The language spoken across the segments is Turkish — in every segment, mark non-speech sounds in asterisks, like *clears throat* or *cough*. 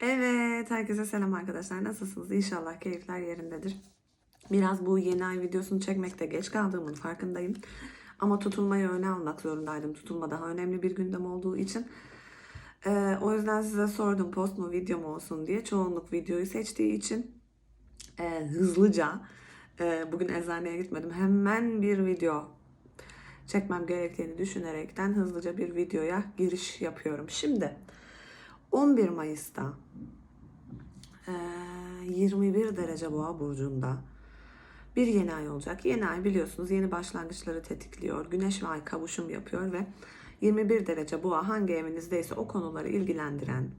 Evet, herkese selam arkadaşlar. Nasılsınız? İnşallah keyifler yerindedir. Biraz bu yeni ay videosunu çekmekte geç kaldığımın farkındayım. Ama tutulmayı öne almak zorundaydım. Tutulma daha önemli bir gündem olduğu için. Ee, o yüzden size sordum post mu video mu olsun diye. Çoğunluk videoyu seçtiği için e, hızlıca e, bugün eczaneye gitmedim. Hemen bir video çekmem gerektiğini düşünerekten hızlıca bir videoya giriş yapıyorum. Şimdi 11 Mayıs'ta eee, 21 derece boğa burcunda bir yeni ay olacak. Yeni ay biliyorsunuz yeni başlangıçları tetikliyor. Güneş ve ay kavuşum yapıyor ve 21 derece boğa hangi evinizdeyse o konuları ilgilendiren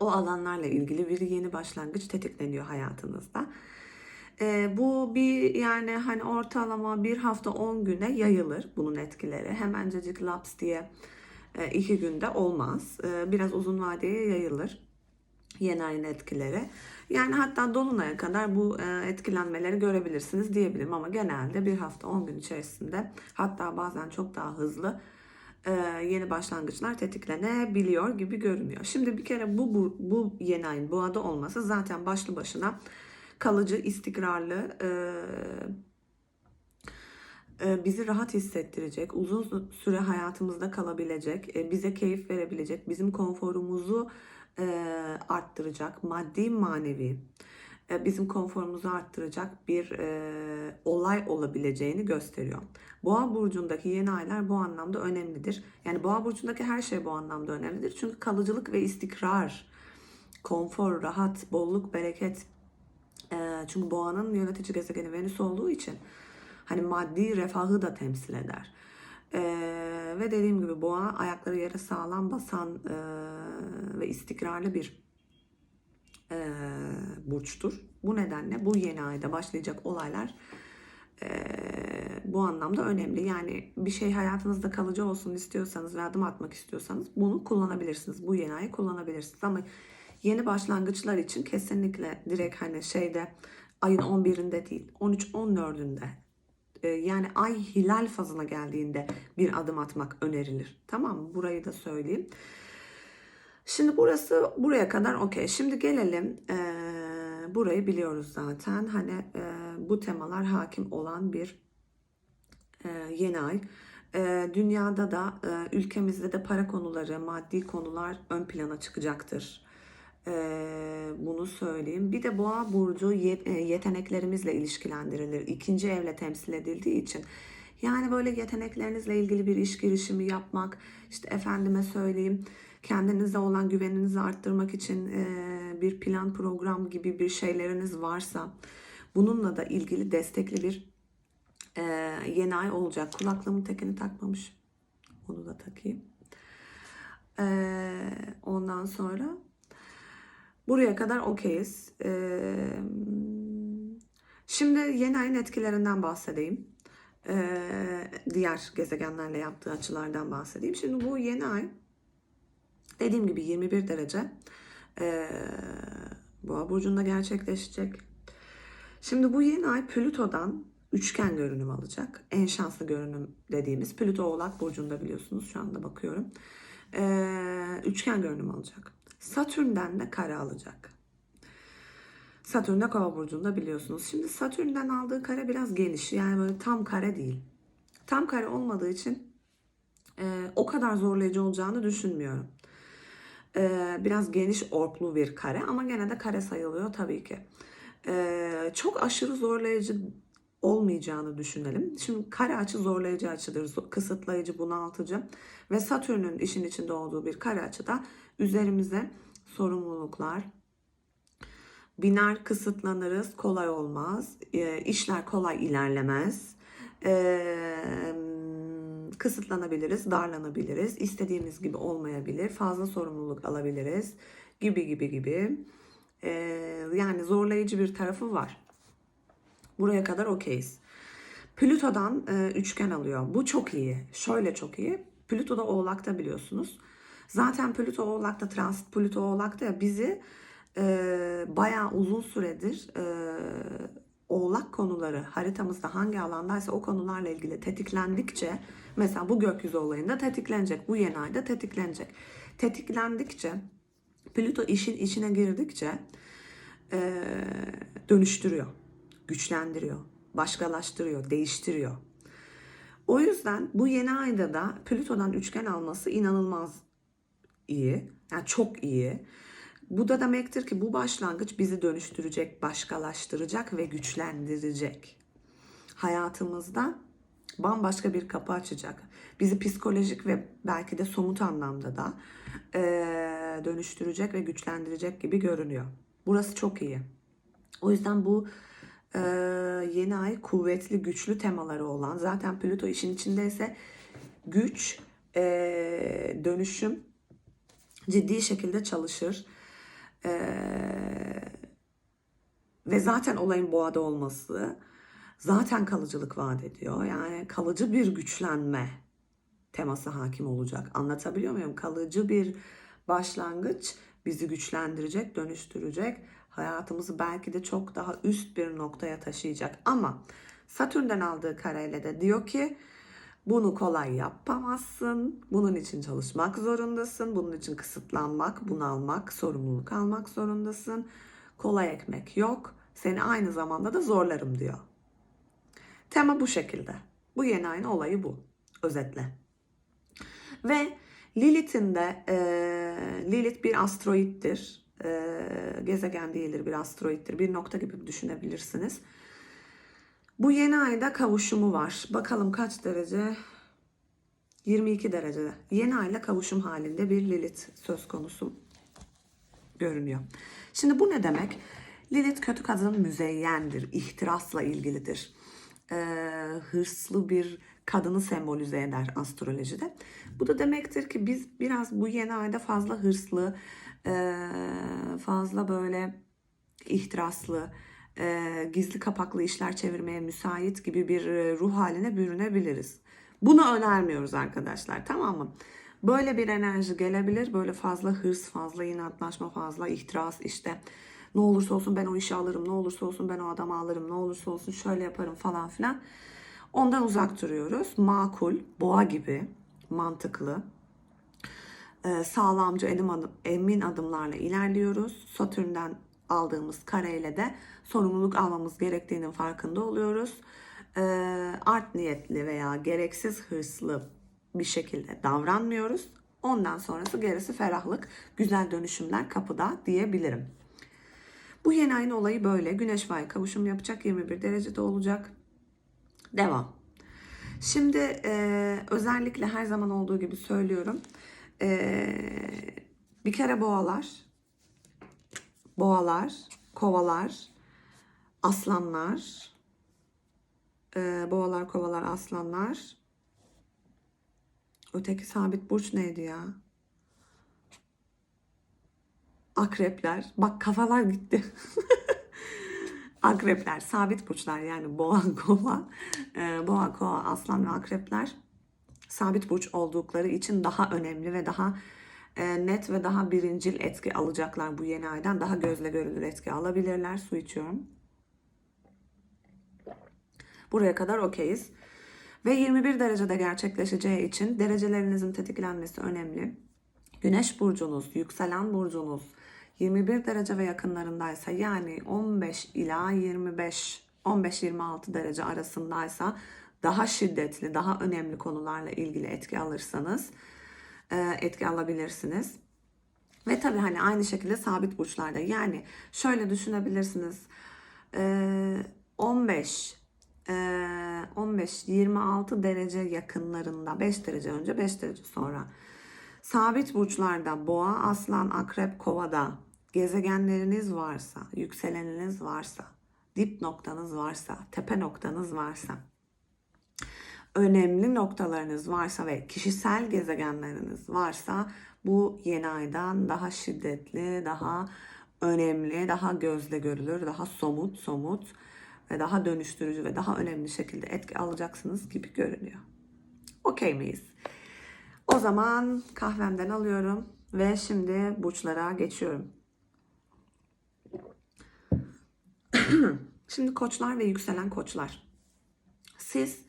o alanlarla ilgili bir yeni başlangıç tetikleniyor hayatınızda. Ee, bu bir yani hani ortalama bir hafta 10 güne yayılır bunun etkileri. Hemencecik laps diye e, iki günde olmaz. E, biraz uzun vadeye yayılır yeni ayın etkileri. Yani hatta dolunaya kadar bu e, etkilenmeleri görebilirsiniz diyebilirim ama genelde bir hafta 10 gün içerisinde hatta bazen çok daha hızlı e, yeni başlangıçlar tetiklenebiliyor gibi görünüyor. Şimdi bir kere bu, bu, bu yeni ayın boğada olması zaten başlı başına kalıcı, istikrarlı, e, e, bizi rahat hissettirecek, uzun süre hayatımızda kalabilecek, e, bize keyif verebilecek, bizim konforumuzu e, arttıracak, maddi manevi e, bizim konforumuzu arttıracak bir e, olay olabileceğini gösteriyor. Boğa burcundaki yeni aylar bu anlamda önemlidir. Yani Boğa burcundaki her şey bu anlamda önemlidir. Çünkü kalıcılık ve istikrar, konfor, rahat, bolluk, bereket. E, çünkü Boğa'nın yönetici gezegeni Venüs olduğu için hani maddi refahı da temsil eder. Ee, ve dediğim gibi boğa ayakları yere sağlam basan e, ve istikrarlı bir e, burçtur. Bu nedenle bu yeni ayda başlayacak olaylar e, bu anlamda önemli. Yani bir şey hayatınızda kalıcı olsun istiyorsanız ve adım atmak istiyorsanız bunu kullanabilirsiniz. Bu yeni ayı kullanabilirsiniz. Ama yeni başlangıçlar için kesinlikle direkt hani şeyde ayın 11'inde değil 13-14'ünde e, yani ay hilal fazına geldiğinde bir adım atmak önerilir. Tamam mı? Burayı da söyleyeyim. Şimdi burası buraya kadar okey. Şimdi gelelim e, burayı biliyoruz zaten. Hani e, bu temalar hakim olan bir e, yeni ay. E, dünyada da e, ülkemizde de para konuları, maddi konular ön plana çıkacaktır. E, bunu söyleyeyim. Bir de boğa burcu e, yeteneklerimizle ilişkilendirilir. İkinci evle temsil edildiği için. Yani böyle yeteneklerinizle ilgili bir iş girişimi yapmak, işte efendime söyleyeyim, kendinize olan güveninizi arttırmak için e, bir plan program gibi bir şeyleriniz varsa bununla da ilgili destekli bir e, yeni ay olacak. Kulaklığımın tekini takmamış. Onu da takayım. E, ondan sonra buraya kadar okeyiz. E, şimdi yeni ayın etkilerinden bahsedeyim. E, diğer gezegenlerle yaptığı açılardan bahsedeyim. Şimdi bu yeni ay dediğim gibi 21 derece e, Boğa burcunda gerçekleşecek. Şimdi bu yeni ay Plüto'dan üçgen görünüm alacak. En şanslı görünüm dediğimiz Plüto Oğlak burcunda biliyorsunuz şu anda bakıyorum. Ee, üçgen görünüm alacak. Satürn'den de kare alacak. Satürn de Kova burcunda biliyorsunuz. Şimdi Satürn'den aldığı kare biraz geniş. Yani böyle tam kare değil. Tam kare olmadığı için e, o kadar zorlayıcı olacağını düşünmüyorum. E, biraz geniş orklu bir kare ama gene de kare sayılıyor tabii ki. E, çok aşırı zorlayıcı olmayacağını düşünelim. Şimdi kare açı zorlayıcı açıdır, kısıtlayıcı, bunaltıcı ve Satürn'ün işin içinde olduğu bir kare açıda üzerimize sorumluluklar, biner kısıtlanırız, kolay olmaz, e, işler kolay ilerlemez, e, kısıtlanabiliriz, darlanabiliriz, istediğimiz gibi olmayabilir, fazla sorumluluk alabiliriz gibi gibi gibi. E, yani zorlayıcı bir tarafı var. Buraya kadar okeyiz. Plüto'dan e, üçgen alıyor. Bu çok iyi. Şöyle çok iyi. Plüto'da Oğlak'ta biliyorsunuz. Zaten Plüto Oğlak'ta, transit Plüto Oğlak'ta ya bizi e, bayağı uzun süredir e, Oğlak konuları haritamızda hangi alandaysa o konularla ilgili tetiklendikçe mesela bu gökyüzü olayında tetiklenecek. Bu yeni ayda tetiklenecek. Tetiklendikçe Plüto işin içine girdikçe e, dönüştürüyor, güçlendiriyor, başkalaştırıyor, değiştiriyor. O yüzden bu yeni ayda da Plüto'dan üçgen alması inanılmaz iyi. Yani çok iyi. Bu da demektir ki bu başlangıç bizi dönüştürecek, başkalaştıracak ve güçlendirecek. Hayatımızda bambaşka bir kapı açacak. Bizi psikolojik ve belki de somut anlamda da eee, dönüştürecek ve güçlendirecek gibi görünüyor. Burası çok iyi. O yüzden bu eee, yeni ay kuvvetli, güçlü temaları olan zaten Plüto işin içindeyse güç, eee, dönüşüm ciddi şekilde çalışır. Eee, ve zaten olayın boğada olması zaten kalıcılık vaat ediyor. Yani kalıcı bir güçlenme teması hakim olacak. Anlatabiliyor muyum? Kalıcı bir başlangıç bizi güçlendirecek, dönüştürecek. Hayatımızı belki de çok daha üst bir noktaya taşıyacak. Ama Satürn'den aldığı kareyle de diyor ki bunu kolay yapamazsın. Bunun için çalışmak zorundasın. Bunun için kısıtlanmak, bunalmak, sorumluluk almak zorundasın. Kolay ekmek yok. Seni aynı zamanda da zorlarım diyor. Tema bu şekilde. Bu yeni ayın olayı bu. Özetle. Ve Lilith'in de e, Lilith bir asteroittir. E, gezegen değildir bir asteroittir. Bir nokta gibi düşünebilirsiniz. Bu yeni ayda kavuşumu var. Bakalım kaç derece? 22 derecede. Yeni ayla kavuşum halinde bir Lilith söz konusu görünüyor. Şimdi bu ne demek? Lilith kötü kadın müzeyyendir, ihtirasla ilgilidir. Ee, hırslı bir kadını sembolize eder astrolojide. Bu da demektir ki biz biraz bu yeni ayda fazla hırslı, e, fazla böyle ihtiraslı, e, gizli kapaklı işler çevirmeye müsait gibi bir e, ruh haline bürünebiliriz. Bunu önermiyoruz arkadaşlar tamam mı? Böyle bir enerji gelebilir. Böyle fazla hırs, fazla inatlaşma, fazla ihtiras işte. Ne olursa olsun ben o işi alırım, ne olursa olsun ben o adamı alırım, ne olursa olsun şöyle yaparım falan filan. Ondan uzak duruyoruz. Makul, boğa gibi, mantıklı, e, sağlamcı emin adımlarla ilerliyoruz. Satürn'den aldığımız kareyle de sorumluluk almamız gerektiğinin farkında oluyoruz. E, art niyetli veya gereksiz hırslı bir şekilde davranmıyoruz. Ondan sonrası gerisi ferahlık, güzel dönüşümler kapıda diyebilirim. Bu yeni ayın olayı böyle. Güneş ve ay kavuşum yapacak 21 derecede olacak. Devam. Şimdi e, özellikle her zaman olduğu gibi söylüyorum. E, bir kere boğalar, boğalar, kovalar, aslanlar, e, boğalar, kovalar, aslanlar. Öteki sabit burç neydi ya? Akrepler. Bak kafalar gitti. *laughs* akrepler, sabit burçlar yani boğa, *laughs* kova, e, boğa, kova, aslan ve akrepler sabit burç oldukları için daha önemli ve daha e, net ve daha birincil etki alacaklar bu yeni aydan. Daha gözle görülür etki alabilirler. Su içiyorum. Buraya kadar okeyiz. Ve 21 derecede gerçekleşeceği için derecelerinizin tetiklenmesi önemli. Güneş burcunuz, yükselen burcunuz 21 derece ve yakınlarındaysa yani 15 ila 25 15-26 derece arasındaysa daha şiddetli, daha önemli konularla ilgili etki alırsanız etki alabilirsiniz. Ve tabii hani aynı şekilde sabit burçlarda yani şöyle düşünebilirsiniz. E, 15 15-26 derece yakınlarında 5 derece önce 5 derece sonra sabit burçlarda boğa, aslan, akrep, kovada gezegenleriniz varsa, yükseleniniz varsa, dip noktanız varsa, tepe noktanız varsa, önemli noktalarınız varsa ve kişisel gezegenleriniz varsa bu yeni aydan daha şiddetli, daha önemli, daha gözle görülür, daha somut somut ve daha dönüştürücü ve daha önemli şekilde etki alacaksınız gibi görünüyor. Okey miyiz? O zaman kahvemden alıyorum ve şimdi burçlara geçiyorum. *clears throat* şimdi koçlar ve yükselen koçlar. Siz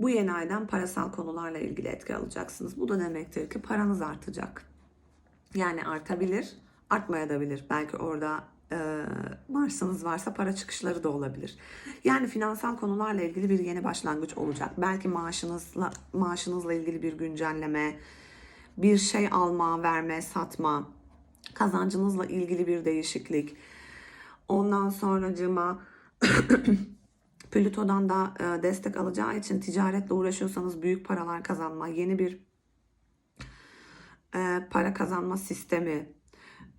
bu yeni aydan parasal konularla ilgili etki alacaksınız. Bu da demektir ki paranız artacak. Yani artabilir, artmayabilir. Belki orada e, Mars'ınız varsa para çıkışları da olabilir. Yani finansal konularla ilgili bir yeni başlangıç olacak. Belki maaşınızla maaşınızla ilgili bir güncelleme, bir şey alma, verme, satma, kazancınızla ilgili bir değişiklik. Ondan sonracıma *clears throat* *laughs* Plüto'dan da e, destek alacağı için ticaretle uğraşıyorsanız büyük paralar kazanma, yeni bir e, para kazanma sistemi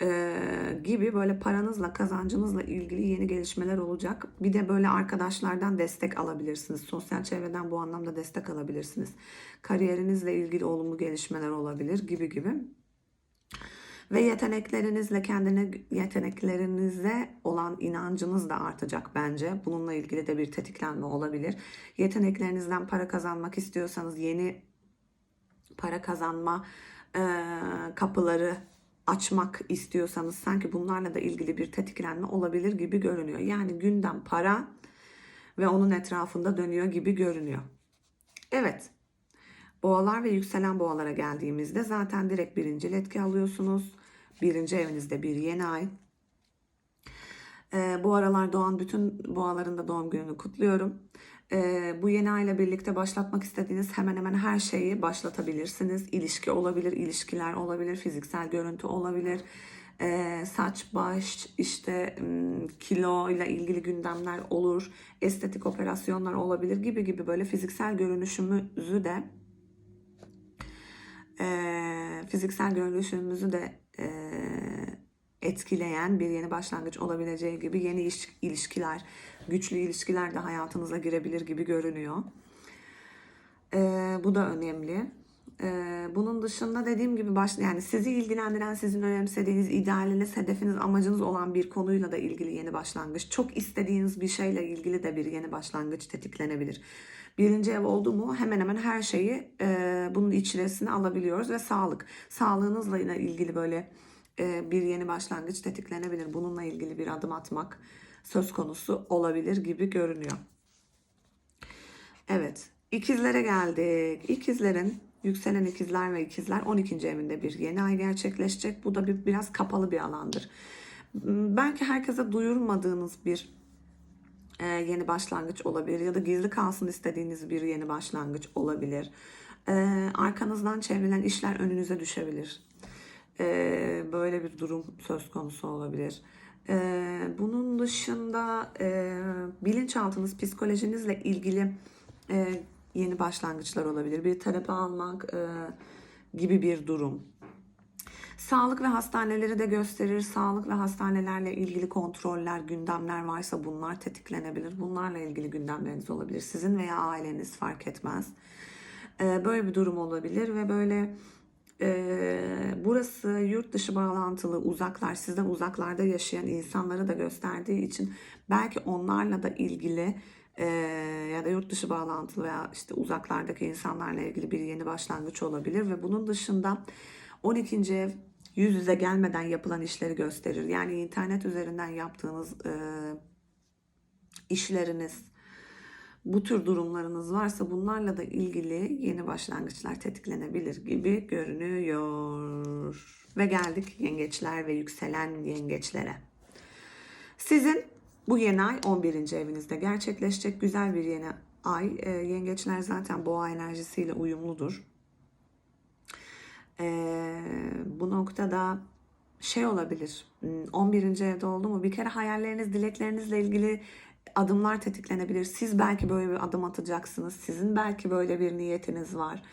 e, gibi böyle paranızla kazancınızla ilgili yeni gelişmeler olacak. Bir de böyle arkadaşlardan destek alabilirsiniz. Sosyal çevreden bu anlamda destek alabilirsiniz. Kariyerinizle ilgili olumlu gelişmeler olabilir gibi gibi. Ve yeteneklerinizle kendine yeteneklerinize olan inancınız da artacak bence. Bununla ilgili de bir tetiklenme olabilir. Yeteneklerinizden para kazanmak istiyorsanız yeni para kazanma e, kapıları açmak istiyorsanız sanki bunlarla da ilgili bir tetiklenme olabilir gibi görünüyor. Yani gündem para ve onun etrafında dönüyor gibi görünüyor. Evet. Boğalar ve yükselen boğalara geldiğimizde zaten direkt birinci etki alıyorsunuz. Birinci evinizde bir yeni ay. Ee, bu aralar doğan bütün boğaların da doğum gününü kutluyorum. Ee, bu yeni ayla birlikte başlatmak istediğiniz hemen hemen her şeyi başlatabilirsiniz. İlişki olabilir, ilişkiler olabilir, fiziksel görüntü olabilir. Ee, saç, baş, işte m, kilo ile ilgili gündemler olur. Estetik operasyonlar olabilir gibi gibi böyle fiziksel görünüşümüzü de e, fiziksel görünüşümüzü de e, etkileyen bir yeni başlangıç olabileceği gibi yeni iş, ilişkiler, güçlü ilişkiler de hayatınıza girebilir gibi görünüyor. E, bu da önemli. E, bunun dışında dediğim gibi baş, yani sizi ilgilendiren, sizin önemsediğiniz, idealiniz, hedefiniz, amacınız olan bir konuyla da ilgili yeni başlangıç. Çok istediğiniz bir şeyle ilgili de bir yeni başlangıç tetiklenebilir. Birinci ev oldu mu hemen hemen her şeyi e, bunun içerisine alabiliyoruz ve sağlık. Sağlığınızla ilgili böyle e, bir yeni başlangıç tetiklenebilir. Bununla ilgili bir adım atmak söz konusu olabilir gibi görünüyor. Evet, ikizlere geldik. İkizlerin yükselen ikizler ve ikizler 12. evinde bir yeni ay gerçekleşecek. Bu da bir biraz kapalı bir alandır. Belki herkese duyurmadığınız bir e, yeni başlangıç olabilir ya da gizli kalsın istediğiniz bir yeni başlangıç olabilir. E, arkanızdan çevrilen işler önünüze düşebilir. E, böyle bir durum söz konusu olabilir. E, bunun dışında e, bilinçaltınız, psikolojinizle ilgili e, yeni başlangıçlar olabilir. Bir terapi almak e, gibi bir durum. Sağlık ve hastaneleri de gösterir. Sağlık ve hastanelerle ilgili kontroller, gündemler varsa bunlar tetiklenebilir. Bunlarla ilgili gündemleriniz olabilir. Sizin veya aileniz fark etmez. Ee, böyle bir durum olabilir ve böyle e, burası yurt dışı bağlantılı uzaklar, sizden uzaklarda yaşayan insanları da gösterdiği için belki onlarla da ilgili e, ya da yurt dışı bağlantılı veya işte uzaklardaki insanlarla ilgili bir yeni başlangıç olabilir ve bunun dışında 12. ev yüz yüze gelmeden yapılan işleri gösterir. Yani internet üzerinden yaptığınız e, işleriniz, bu tür durumlarınız varsa bunlarla da ilgili yeni başlangıçlar tetiklenebilir gibi görünüyor. Ve geldik yengeçler ve yükselen yengeçlere. Sizin bu yeni ay 11. evinizde gerçekleşecek güzel bir yeni ay. E, yengeçler zaten boğa enerjisiyle uyumludur. Ee, bu noktada şey olabilir. 11. evde oldu mu? Bir kere hayalleriniz, dileklerinizle ilgili adımlar tetiklenebilir. Siz belki böyle bir adım atacaksınız. Sizin belki böyle bir niyetiniz var.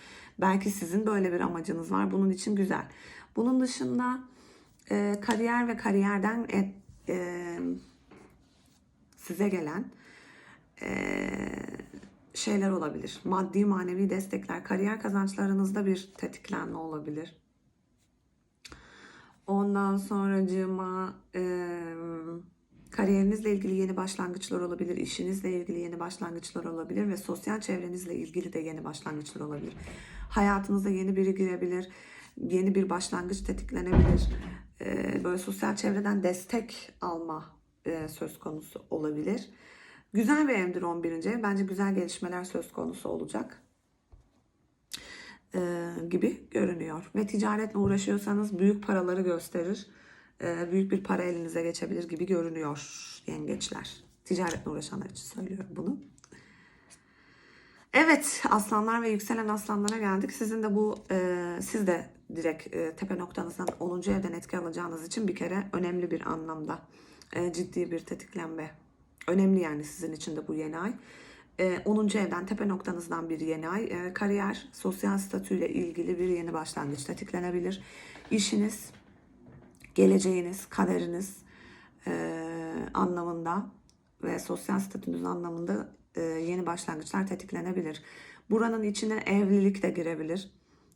Belki sizin böyle bir amacınız var. Bunun için güzel. Bunun dışında e, kariyer ve kariyerden et, e, size gelen e, şeyler olabilir. Maddi manevi destekler, kariyer kazançlarınızda bir tetiklenme olabilir. Ondan sonracığıma e, kariyerinizle ilgili yeni başlangıçlar olabilir, işinizle ilgili yeni başlangıçlar olabilir ve sosyal çevrenizle ilgili de yeni başlangıçlar olabilir. Hayatınıza yeni biri girebilir, yeni bir başlangıç tetiklenebilir. E, böyle sosyal çevreden destek alma e, söz konusu olabilir. Güzel bir evdir 11. ev. Bence güzel gelişmeler söz konusu olacak. Ee, gibi görünüyor. Ve ticaretle uğraşıyorsanız büyük paraları gösterir. E, büyük bir para elinize geçebilir gibi görünüyor yengeçler. Ticaretle uğraşanlar için söylüyorum bunu. Evet aslanlar ve yükselen aslanlara geldik. Sizin de bu e, siz de direkt e, tepe noktanızdan 10. evden etki alacağınız için bir kere önemli bir anlamda e, ciddi bir tetiklenme. Önemli yani sizin için de bu yeni ay. E, 10. evden tepe noktanızdan bir yeni ay. E, kariyer, sosyal statüyle ilgili bir yeni başlangıç tetiklenebilir. İşiniz, geleceğiniz, kaderiniz e, anlamında ve sosyal statünüz anlamında e, yeni başlangıçlar tetiklenebilir. Buranın içine evlilik de girebilir.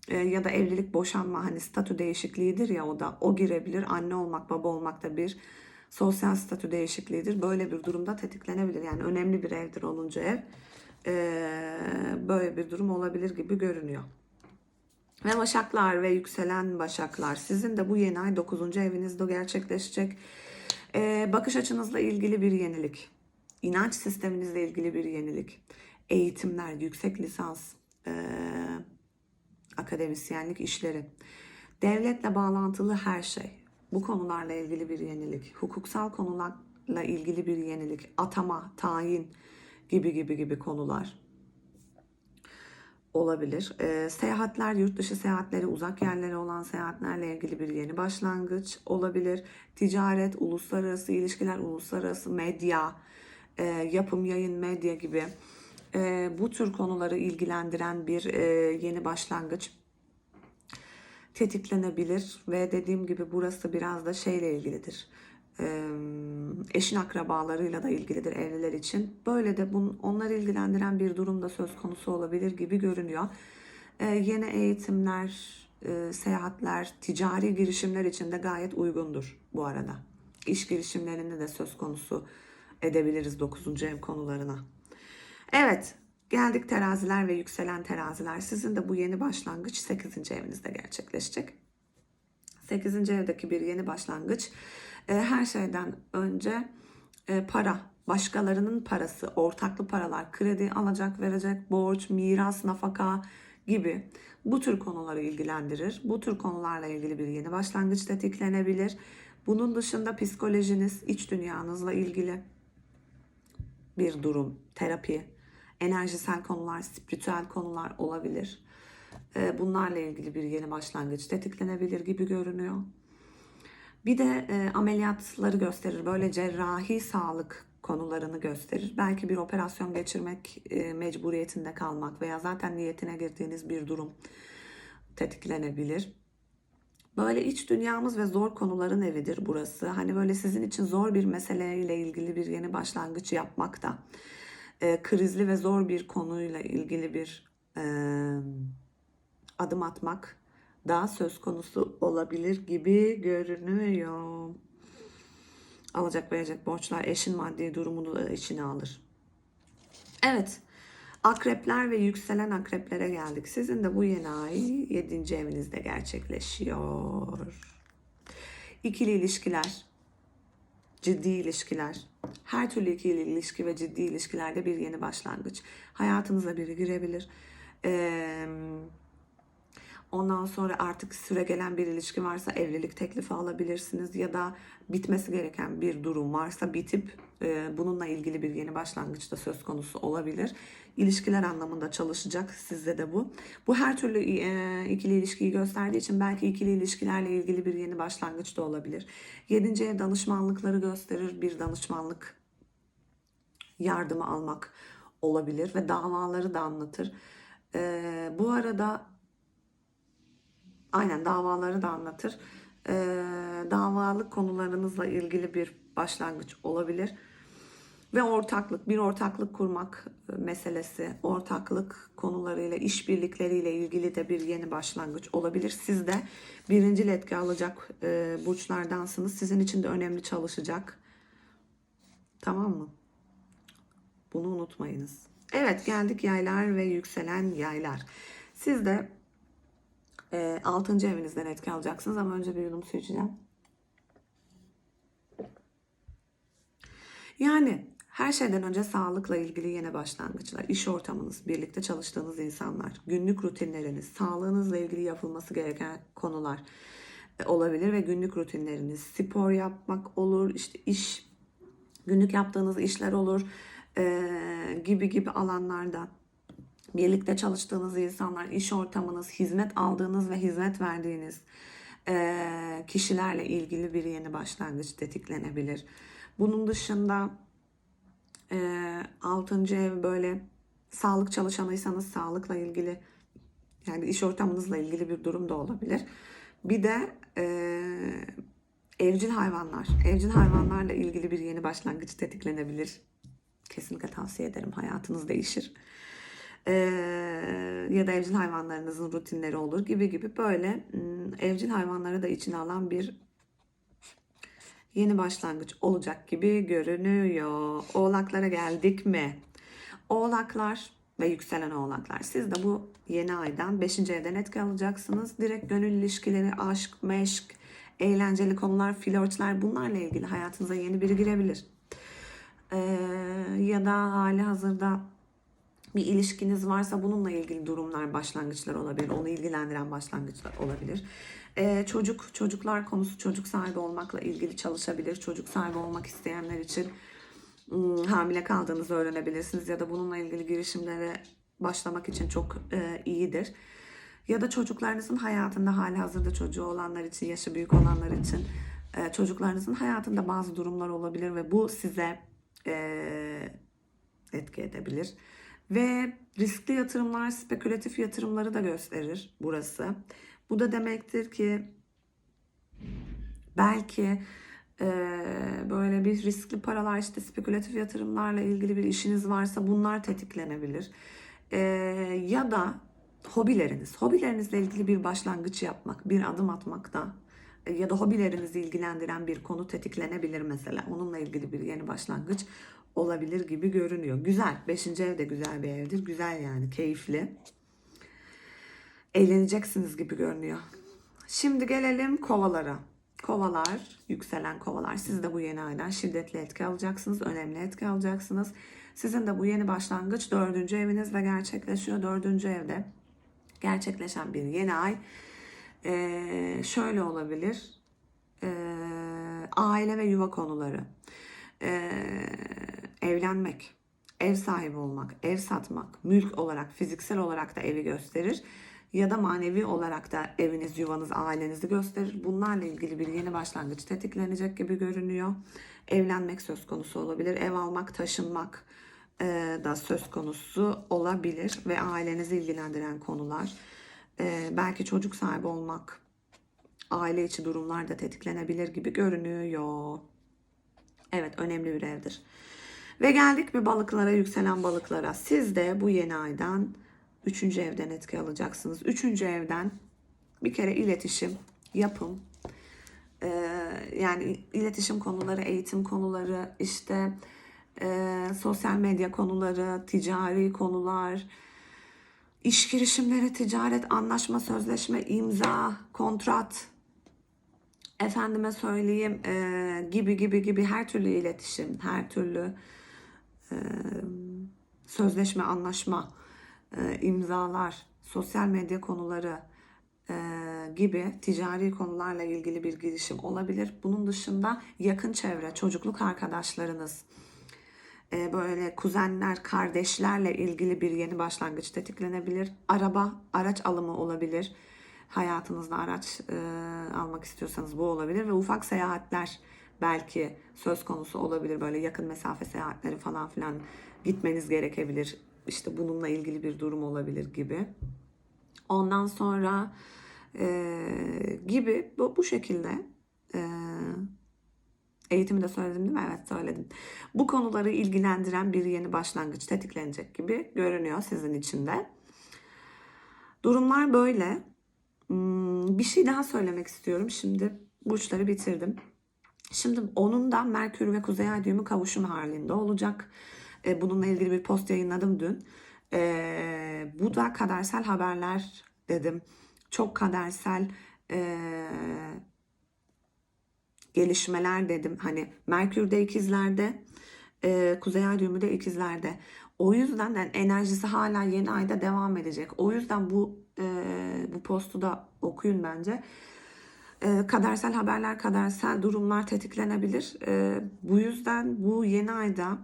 E, ya da evlilik boşanma hani statü değişikliğidir ya o da o girebilir. Anne olmak, baba olmak da bir sosyal statü değişikliğidir. Böyle bir durumda tetiklenebilir. Yani önemli bir evdir 10. ev. E, böyle bir durum olabilir gibi görünüyor. Ve başaklar ve yükselen başaklar. Sizin de bu yeni ay 9. evinizde gerçekleşecek. Ee, bakış açınızla ilgili bir yenilik. inanç sisteminizle ilgili bir yenilik. Eğitimler, yüksek lisans, ee, akademisyenlik işleri. Devletle bağlantılı her şey. Bu konularla ilgili bir yenilik. Hukuksal konularla ilgili bir yenilik. Atama, tayin gibi gibi gibi konular olabilir. Ee, seyahatler, yurt dışı seyahatleri, uzak yerlere olan seyahatlerle ilgili bir yeni başlangıç olabilir. Ticaret, uluslararası ilişkiler, uluslararası medya, e, yapım, yayın, medya gibi e, bu tür konuları ilgilendiren bir e, yeni başlangıç tetiklenebilir ve dediğim gibi burası biraz da şeyle ilgilidir. Eşin akrabalarıyla da ilgilidir evliler için. Böyle de bun, onları ilgilendiren bir durum da söz konusu olabilir gibi görünüyor. Ee, yeni eğitimler, e, seyahatler, ticari girişimler için de gayet uygundur bu arada. İş girişimlerinde de söz konusu edebiliriz 9. ev konularına. Evet, geldik teraziler ve yükselen teraziler. Sizin de bu yeni başlangıç 8. evinizde gerçekleşecek. 8. evdeki bir yeni başlangıç e, her şeyden önce e, para, başkalarının parası, ortaklı paralar, kredi alacak, verecek, borç, miras, nafaka gibi bu tür konuları ilgilendirir. Bu tür konularla ilgili bir yeni başlangıç tetiklenebilir. Bunun dışında psikolojiniz, iç dünyanızla ilgili bir durum, terapi, enerjisel konular, spiritüel konular olabilir. E, bunlarla ilgili bir yeni başlangıç tetiklenebilir gibi görünüyor. Bir de e, ameliyatları gösterir. Böyle cerrahi sağlık konularını gösterir. Belki bir operasyon geçirmek e, mecburiyetinde kalmak veya zaten niyetine girdiğiniz bir durum tetiklenebilir. Böyle iç dünyamız ve zor konuların evidir burası. Hani böyle sizin için zor bir meseleyle ilgili bir yeni başlangıç yapmak da e, krizli ve zor bir konuyla ilgili bir e, adım atmak daha söz konusu olabilir gibi görünüyor. Alacak verecek borçlar eşin maddi durumunu da içine alır. Evet. Akrepler ve yükselen akreplere geldik. Sizin de bu yeni ay 7. evinizde gerçekleşiyor. İkili ilişkiler, ciddi ilişkiler, her türlü ikili ilişki ve ciddi ilişkilerde bir yeni başlangıç. Hayatınıza biri girebilir. Eee Ondan sonra artık süre gelen bir ilişki varsa evlilik teklifi alabilirsiniz ya da bitmesi gereken bir durum varsa bitip e, bununla ilgili bir yeni başlangıç da söz konusu olabilir. İlişkiler anlamında çalışacak sizde de bu. Bu her türlü e, ikili ilişkiyi gösterdiği için belki ikili ilişkilerle ilgili bir yeni başlangıç da olabilir. Yedinciye danışmanlıkları gösterir. Bir danışmanlık yardımı almak olabilir ve davaları da anlatır. E, bu arada Aynen davaları da anlatır. Ee, davalık konularınızla ilgili bir başlangıç olabilir. Ve ortaklık, bir ortaklık kurmak e, meselesi, ortaklık konularıyla, işbirlikleriyle ilgili de bir yeni başlangıç olabilir. Siz de birinci etki alacak e, burçlardansınız. Sizin için de önemli çalışacak. Tamam mı? Bunu unutmayınız. Evet geldik yaylar ve yükselen yaylar. Siz de e, 6. evinizden etki alacaksınız ama önce bir yudum su içeceğim. Yani her şeyden önce sağlıkla ilgili yeni başlangıçlar, iş ortamınız, birlikte çalıştığınız insanlar, günlük rutinleriniz, sağlığınızla ilgili yapılması gereken konular, e, olabilir ve günlük rutinleriniz spor yapmak olur, işte iş günlük yaptığınız işler olur e, gibi gibi alanlarda birlikte çalıştığınız insanlar, iş ortamınız, hizmet aldığınız ve hizmet verdiğiniz e, kişilerle ilgili bir yeni başlangıç tetiklenebilir. Bunun dışında e, 6. ev böyle sağlık çalışanıysanız sağlıkla ilgili yani iş ortamınızla ilgili bir durum da olabilir. Bir de e, evcil hayvanlar. Evcil hayvanlarla ilgili bir yeni başlangıç tetiklenebilir. Kesinlikle tavsiye ederim. Hayatınız değişir. Ya da evcil hayvanlarınızın rutinleri olur gibi gibi böyle hmm, evcil hayvanları da içine alan bir yeni başlangıç olacak gibi görünüyor. Oğlaklara geldik mi? Oğlaklar ve yükselen oğlaklar. Siz de bu yeni aydan 5. evden etki alacaksınız. Direkt gönül ilişkileri, aşk, meşk, eğlenceli konular, flörtler bunlarla ilgili hayatınıza yeni biri girebilir. Ee, ya da hali hazırda bir ilişkiniz varsa bununla ilgili durumlar, başlangıçlar olabilir. Onu ilgilendiren başlangıçlar olabilir. Ee, çocuk, çocuklar konusu çocuk sahibi olmakla ilgili çalışabilir. Çocuk sahibi olmak isteyenler için ım, hamile kaldığınızı öğrenebilirsiniz ya da bununla ilgili girişimlere başlamak için çok e, iyidir. Ya da çocuklarınızın hayatında hali hazırda çocuğu olanlar için, yaşı büyük olanlar için e, çocuklarınızın hayatında bazı durumlar olabilir ve bu size e, etki edebilir. Ve riskli yatırımlar, spekülatif yatırımları da gösterir burası. Bu da demektir ki belki e, böyle bir riskli paralar işte spekülatif yatırımlarla ilgili bir işiniz varsa bunlar tetiklenebilir. E, ya da hobileriniz, hobilerinizle ilgili bir başlangıç yapmak, bir adım atmakta e, ya da hobilerinizi ilgilendiren bir konu tetiklenebilir mesela. Onunla ilgili bir yeni başlangıç olabilir gibi görünüyor. Güzel. Beşinci ev de güzel bir evdir. Güzel yani. Keyifli. Eğleneceksiniz gibi görünüyor. Şimdi gelelim kovalara. Kovalar, yükselen kovalar. Siz de bu yeni aydan şiddetli etki alacaksınız. Önemli etki alacaksınız. Sizin de bu yeni başlangıç dördüncü evinizde gerçekleşiyor. Dördüncü evde gerçekleşen bir yeni ay. Ee, şöyle olabilir. Ee, aile ve yuva konuları. Ee, evlenmek, ev sahibi olmak, ev satmak, mülk olarak, fiziksel olarak da evi gösterir. Ya da manevi olarak da eviniz, yuvanız, ailenizi gösterir. Bunlarla ilgili bir yeni başlangıç tetiklenecek gibi görünüyor. Evlenmek söz konusu olabilir. Ev almak, taşınmak e, da söz konusu olabilir. Ve ailenizi ilgilendiren konular. E, belki çocuk sahibi olmak, aile içi durumlar da tetiklenebilir gibi görünüyor. Evet önemli bir evdir. Ve geldik mi balıklara, yükselen balıklara. Siz de bu yeni aydan 3. evden etki alacaksınız. 3. evden bir kere iletişim, yapım, e, yani iletişim konuları, eğitim konuları, işte e, sosyal medya konuları, ticari konular, iş girişimleri, ticaret, anlaşma, sözleşme, imza, kontrat, efendime söyleyeyim e, gibi gibi gibi her türlü iletişim, her türlü e, sözleşme, anlaşma, e, imzalar, sosyal medya konuları e, gibi ticari konularla ilgili bir girişim olabilir. Bunun dışında yakın çevre, çocukluk arkadaşlarınız, böyle kuzenler, kardeşlerle ilgili bir yeni başlangıç tetiklenebilir. Araba, araç alımı olabilir. Hayatınızda araç e, almak istiyorsanız bu olabilir ve ufak seyahatler belki söz konusu olabilir. Böyle yakın mesafe seyahatleri falan filan gitmeniz gerekebilir. İşte bununla ilgili bir durum olabilir gibi. Ondan sonra e, gibi bu, bu şekilde e, eğitimi de söyledim değil mi? Evet söyledim. Bu konuları ilgilendiren bir yeni başlangıç tetiklenecek gibi görünüyor sizin için de. Durumlar böyle. Hmm, bir şey daha söylemek istiyorum. Şimdi burçları bitirdim. Şimdi onun da Merkür ve Kuzey Ay düğümü kavuşum halinde olacak. E, bununla ilgili bir post yayınladım dün. E, bu da kadersel haberler dedim. Çok kadersel e, gelişmeler dedim. Hani Merkür de ikizlerde, e, Kuzey Ay düğümü de ikizlerde. O yüzden yani enerjisi hala yeni ayda devam edecek. O yüzden bu e, bu postu da okuyun bence. E, kadersel haberler, kadersel durumlar tetiklenebilir. E, bu yüzden bu yeni ayda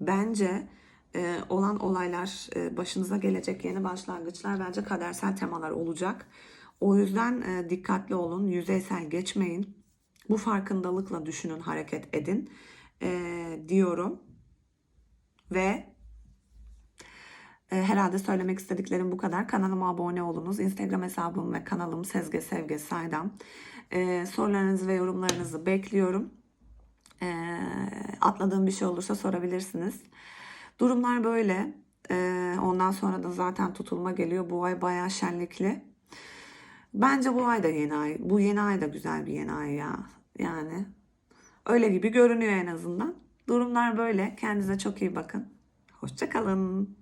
bence e, olan olaylar, e, başınıza gelecek yeni başlangıçlar bence kadersel temalar olacak. O yüzden e, dikkatli olun, yüzeysel geçmeyin. Bu farkındalıkla düşünün, hareket edin e, diyorum. Ve e, herhalde söylemek istediklerim bu kadar. Kanalıma abone olunuz. Instagram hesabım ve kanalım Sezge Sevge Saydam. E, sorularınızı ve yorumlarınızı bekliyorum. E, atladığım bir şey olursa sorabilirsiniz. Durumlar böyle. E, ondan sonra da zaten tutulma geliyor. Bu ay bayağı şenlikli. Bence bu ay da yeni ay. Bu yeni ay da güzel bir yeni ay ya. Yani öyle gibi görünüyor en azından. Durumlar böyle. Kendinize çok iyi bakın. Hoşçakalın.